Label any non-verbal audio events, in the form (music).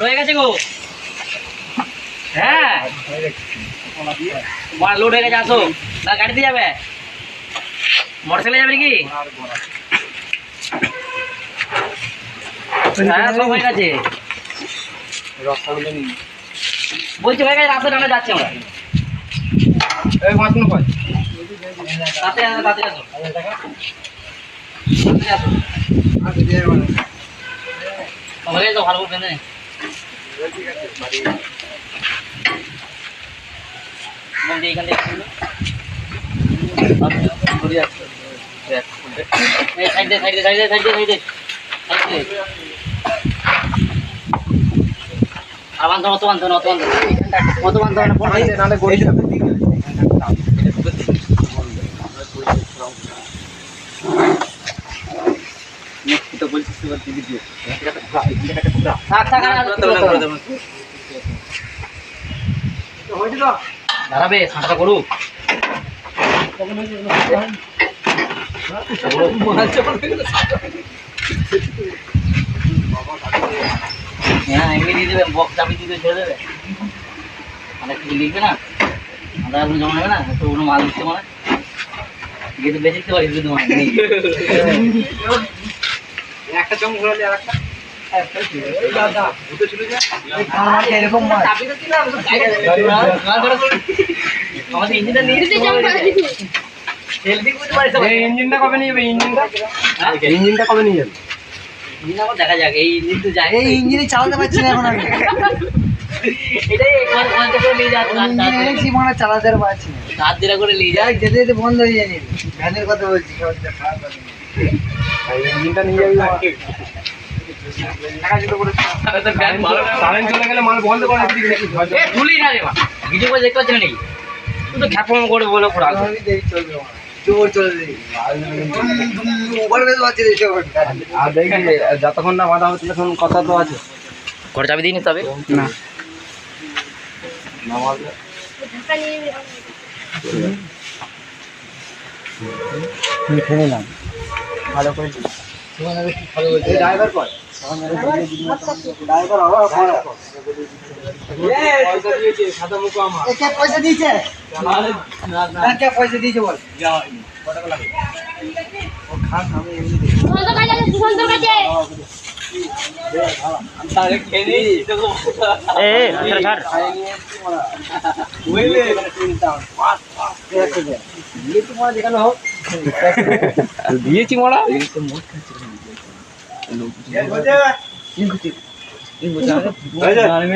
হয়ে গেছে গো। হ্যাঁ? মাল লোড হয়ে গেছে আসো। না গাড়িতে যাবে? মোটরসাইকেলে যাবে নাকি? হ্যাঁ সব হয়ে গেছে। বলছি হয়ে গেছে আসো আমরা যাচ্ছি আমরা। তাতে আসো তাতে আসো। তাতে আসো। হয়ে? গেছে ভালো করে বেঁধে নে। বলছি এইখান থেকে সাইড দে আর বান্ধব অত বান্ধব অত বান্ধব থাক থাক দাঁড়াবে সাঁতার করুক হ্যাঁ এমনি দিয়ে দেবে বক্স চাবি দিয়ে ছেড়ে দেবে। মানে কিছু লিখবে না? কার্ড জমা নেবে না? তো কোনো মাল দিচ্ছে মানে গেতে বেঁচে দিতে পারি শুধু মানে (laughs) তো দিলাম, তো গাড়ি আমাদের ইঞ্জিনটা নিয়ে হেলদি ইঞ্জিনটা কবে নিয়ে যাবে? ইঞ্জিনটা? ইঞ্জিনটা কবে নিয়ে যাবে? দেখা যাক এই ইঞ্জিন তো যায় এই ইঞ্জিনে চালাতে পারছি না এখন আমি। এটাই একবার নিয়ে যাচ্ছে ইঞ্জিন মানে চালাতে পারছি করে নিয়ে যায়। যেতে যেতে বন্ধ হয়ে যায়নি ভ্যানের কথা বলছি ইঞ্জিনটা নিয়ে যাবি কারেন্ট চলে গেলে মাল বন্ধ করে বলে যতক্ষণ না বাধা হচ্ছে তখন কথা তো আছে। ঘরে চাবি দিই তবে? না। নিলাম ভালো করে ভালো ড্রাইভার কর ড্রাইভার পয়সা দিয়েছে সাদা মুখো আমার কে পয়সা দিয়েছে? না কে পয়সা দিয়েছে বল। সুগন্ধ কাজে আছে, তোকে এ দিয়েছি মোড়া